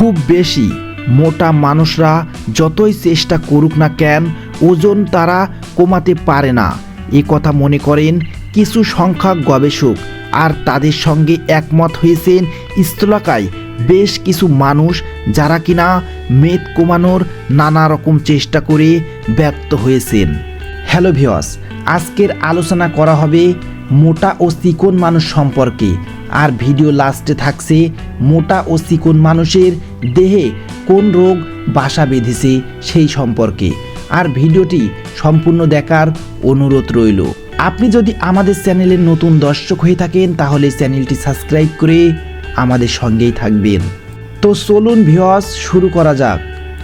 খুব বেশি। মোটা মানুষরা যতই চেষ্টা করুক না কেন, ওজন তারা কমাতে পারে না। এ কথা মনে করেন কিছু সংখ্যক গবেষক। আর তাদের সঙ্গে একমত হয়েছেন স্থলাকায় বেশ কিছু মানুষ যারা কিনা মেদ কমানোর নানা রকম চেষ্টা করে ব্যর্থ হয়েছেন। হ্যালো ভিওস আজকের আলোচনা করা হবে মোটা ও চিকন মানুষ সম্পর্কে। আর ভিডিও লাস্টে থাকছে, মোটা ও চিকন মানুষের দেহে কোন রোগ বাসা বেঁধেছে সেই সম্পর্কে। আর ভিডিওটি সম্পূর্ণ দেখার অনুরোধ রইল। আপনি যদি আমাদের চ্যানেলের নতুন দর্শক হয়ে থাকেন, তাহলে চ্যানেলটি সাবস্ক্রাইব করে আমাদের সঙ্গেই থাকবেন। তো চলুন ভিওয়াস শুরু করা যাক।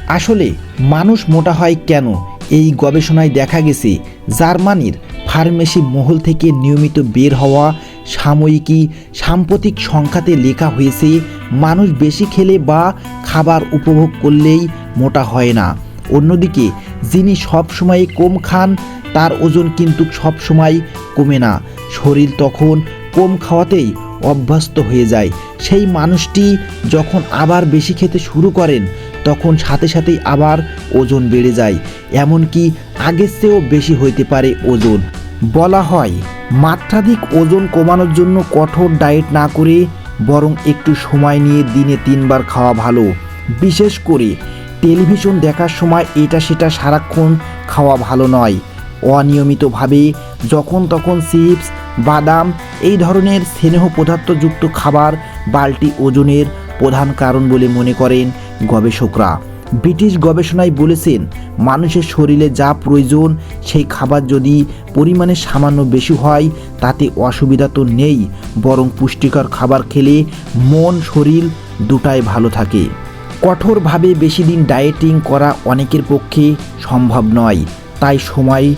আসলে মানুষ মোটা হয় কেন? এই গবেষণায় দেখা গেছে, জার্মানির ফার্মেসি মহল থেকে নিয়মিত বের হওয়া সাময়িকী সাম্প্রতিক সংখ্যাতে লেখা হয়েছে, মানুষ বেশি খেলে বা খাবার উপভোগ করলেই মোটা হয় না। অন্যদিকে, যিনি সবসময় কম খান, তার ওজন কিন্তু সবসময় কমে না। শরীর তখন কম খাওয়াতেই অভ্যস্ত হয়ে যায়। সেই মানুষটি যখন আবার বেশি খেতে শুরু করেন, তখন সাথে সাথেই আবার ওজন বেড়ে যায়। এমনকি আগের চেয়েও বেশি হইতে পারে ওজন। বলা হয় মাত্রাধিক ওজন কমানোর জন্য কঠোর ডায়েট না করে বরং একটু সময় নিয়ে দিনে তিনবার খাওয়া ভালো। বিশেষ করে টেলিভিশন দেখার সময় এটা সেটা সারাক্ষণ খাওয়া ভালো নয়। অনিয়মিতভাবে যখন তখন চিপস, বাদাম এই ধরনের স্নেহ পদার্থযুক্ত খাবার বালটি ওজনের প্রধান কারণ বলে মনে করেন গবেষকরা। ব্রিটিশ গবেষণায় বলেছেন, মানুষের শরীরে যা প্রয়োজন সেই খাবার যদি পরিমাণে সামান্য বেশি হয়, তাতে অসুবিধা তো নেই, বরং পুষ্টিকর খাবার খেলে মন, শরীর দুটাই ভালো থাকে। কঠোরভাবে বেশি দিন ডায়েটিং করা অনেকের পক্ষে সম্ভব নয়, তাই সময়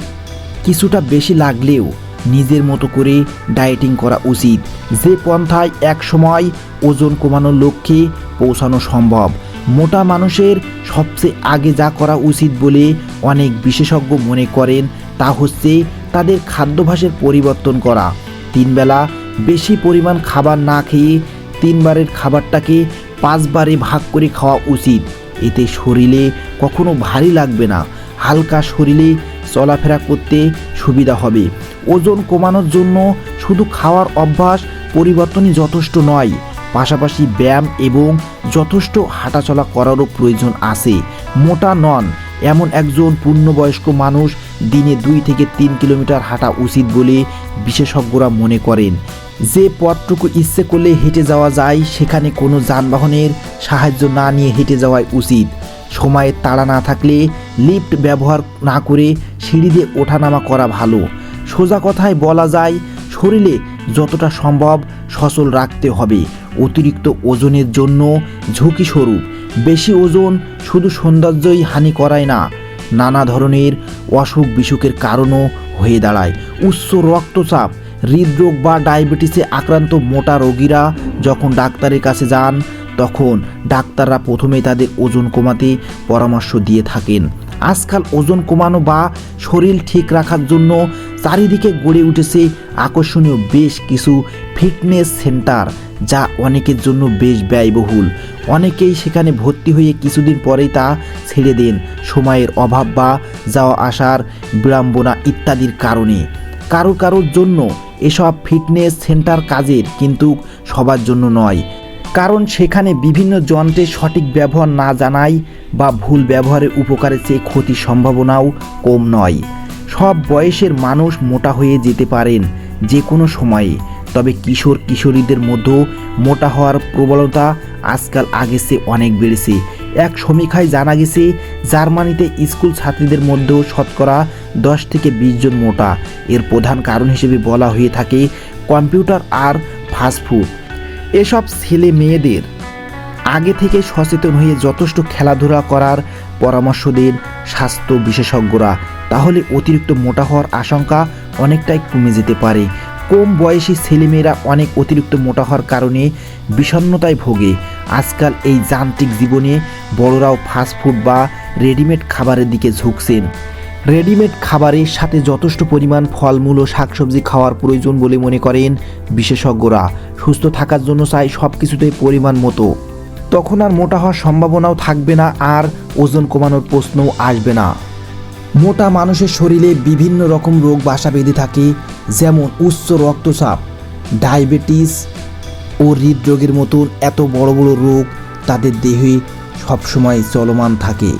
কিছুটা বেশি লাগলেও নিজের মতো করে ডায়েটিং করা উচিত। যে পন্থায় এক সময় ওজন কমানোর লক্ষ্যে পৌঁছানো সম্ভব মোটা মানুষের সবচেয়ে আগে যা করা উচিত বলে অনেক বিশেষজ্ঞ মনে করেন, তা হচ্ছে তাদের খাদ্যাভ্যাসের পরিবর্তন করা। তিনবেলা বেশি পরিমাণ খাবার না খেয়ে তিনবারের খাবারটাকে পাঁচবারে ভাগ করে খাওয়া উচিত। এতে শরীরে কখনো ভারী লাগবে না, হালকা শরীরে চলাফেরা করতে সুবিধা হবে। ওজন কমানোর জন্য শুধু খাওয়ার অভ্যাস পরিবর্তনই যথেষ্ট নয় পাশাপাশি ব্যায়াম এবং যথেষ্ট হাঁটাচলা করারও প্রয়োজন আছে। মোটা নন, এমন একজন পূর্ণবয়স্ক মানুষ দিনে দুই থেকে তিন কিলোমিটার হাঁটা উচিত বলে বিশেষজ্ঞরা মনে করেন। যে পথটুকু ইচ্ছে করলে হেঁটে যাওয়া যায়, সেখানে কোনো যানবাহনের সাহায্য না নিয়ে হেঁটে যাওয়াই উচিত। সময়ের তাড়া না থাকলে লিফট ব্যবহার না করে সিঁড়ি দিয়ে ওঠানামা করা ভালো। সোজা কথায় বলা যায়, শরীরে যতটা সম্ভব সচল রাখতে হবে। অতিরিক্ত ওজনের জন্য ঝুঁকি স্বরূপ বেশি ওজন শুধু সৌন্দর্যই হানি করায় না, নানা ধরনের অসুখ বিসুখের কারণও হয়ে দাঁড়ায়। উচ্চ রক্তচাপ, হৃদরোগ বা ডায়াবেটিসে আক্রান্ত মোটা রোগীরা যখন ডাক্তারের কাছে যান, তখন ডাক্তাররা প্রথমেই তাদের ওজন কমাতে পরামর্শ দিয়ে থাকেন। আজকাল ওজন কমানো বা শরীর ঠিক রাখার জন্য চারিদিকে গড়ে উঠেছে আকর্ষণীয় বেশ কিছু ফিটনেস সেন্টার, যা অনেকের জন্য বেশ ব্যয়বহুল। অনেকেই সেখানে ভর্তি হয়ে কিছুদিন পরেই তা ছেড়ে দেন। সময়ের অভাব বা যাওয়া আসার বিড়ম্বনা ইত্যাদির কারণে। কারও কারোর জন্য এসব ফিটনেস সেন্টার কাজের কিন্তু সবার জন্য নয়। কারণ সেখানে বিভিন্ন যন্ত্রের সঠিক ব্যবহার না জানায় বা ভুল ব্যবহারের উপকারের চেয়ে ক্ষতির সম্ভাবনাও কম নয়। সব বয়সের মানুষ মোটা হয়ে যেতে পারেন যে কোনো সময়ে। তবে কিশোর কিশোরীদের মধ্যেও মোটা হওয়ার প্রবলতা আজকাল আগের চেয়ে অনেক বেড়েছে। এক সমীক্ষায় জানা গেছে, জার্মানিতে স্কুল ছাত্রীদের মধ্যেও শতকরা দশ থেকে বিশ জন মোটা। এর প্রধান কারণ হিসেবে বলা হয়ে থাকে কম্পিউটার আর ফাস্টফুড এসব ছেলে মেয়েদের আগে থেকে সচেতন হয়ে যথেষ্ট খেলাধুলা করার পরামর্শ দেন স্বাস্থ্য বিশেষজ্ঞরা। তাহলে অতিরিক্ত মোটা হওয়ার আশঙ্কা অনেকটাই কমে যেতে পারে। কম বয়সী ছেলেমেয়েরা অনেক অতিরিক্ত মোটা হওয়ার কারণে বিষণ্ণতায় ভোগে। আজকাল এই যান্ত্রিক জীবনে বড়রাও ফাস্টফুড বা রেডিমেড খাবারের দিকে ঝুঁকছেন। রেডিমেড খাবারের সাথে যথেষ্ট পরিমাণ ফলমূল ও শাকসবজি খাওয়ার প্রয়োজন বলে মনে করেন বিশেষজ্ঞরা। সুস্থ থাকার জন্য চাই সব কিছুতেই পরিমাণ মতো। তখন আর মোটা হওয়ার সম্ভাবনাও থাকবে না আর ওজন কমানোর প্রশ্নও আসবে না। মোটা মানুষের শরীরে বিভিন্ন রকম রোগ বাসা বেঁধে থাকে, যেমন উচ্চ রক্তচাপ, ডায়াবেটিস ও হৃদরোগের মতন এত বড় বড় রোগ তাদের দেহে সবসময় চলমান থাকে।